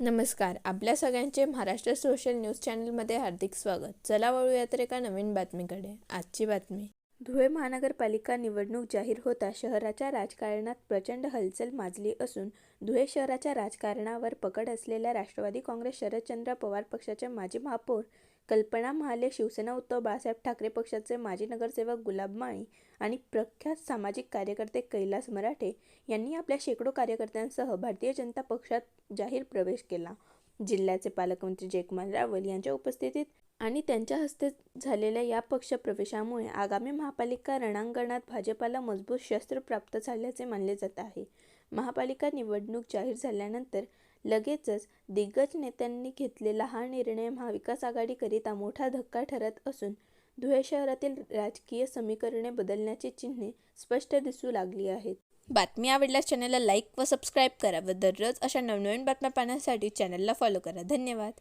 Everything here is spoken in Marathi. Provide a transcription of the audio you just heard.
नमस्कार. आपल्या सगळ्यांचे महाराष्ट्र सोशल न्यूज चॅनलमध्ये हार्दिक स्वागत. चला वळूयात तर एका नवीन बातमीकडे. आजची बातमी. धुळे महानगरपालिका निवडणूक जाहीर होता. शहराच्या राजकारणात प्रचंड हलचल माजली असून धुळे शहराच्या राजकारणावर पकड असलेल्या राष्ट्रवादी काँग्रेस शरदचंद्र पवार पक्षाचे माजी महापौर कल्पना महाले शिवसेना उद्धव बाळासाहेब ठाकरे पक्षाचे माजी नगरसेवक गुलाब माळी आणि प्रख्यात सामाजिक कार्यकर्ते कैलास मराठे यांनी आपल्या शेकडो कार्यकर्त्यांसह भारतीय जनता पक्षात जाहीर प्रवेश केला. जिल्ह्याचे पालकमंत्री जयकुमार रावल यांच्या उपस्थितीत आणि त्यांच्या हस्ते झालेल्या या पक्षप्रवेशामुळे आगामी महापालिका रणांगणात भाजपाला मजबूत शस्त्र प्राप्त झाल्याचे मानले जात आहे. महापालिका निवडणूक जाहीर झाल्यानंतर लगेचच दिग्गज नेत्यांनी घेतलेला हा निर्णय महाविकास आघाडीकरिता मोठा धक्का ठरत असून धुळे शहरातील राजकीय समीकरणे बदलण्याची चिन्हे स्पष्ट दिसू लागली आहेत. बातमी आवडल्यास चॅनलला लाईक व सबस्क्राईब करा व दररोज अशा नवनवीन बातम्या पाहण्यासाठी चॅनलला फॉलो करा. धन्यवाद.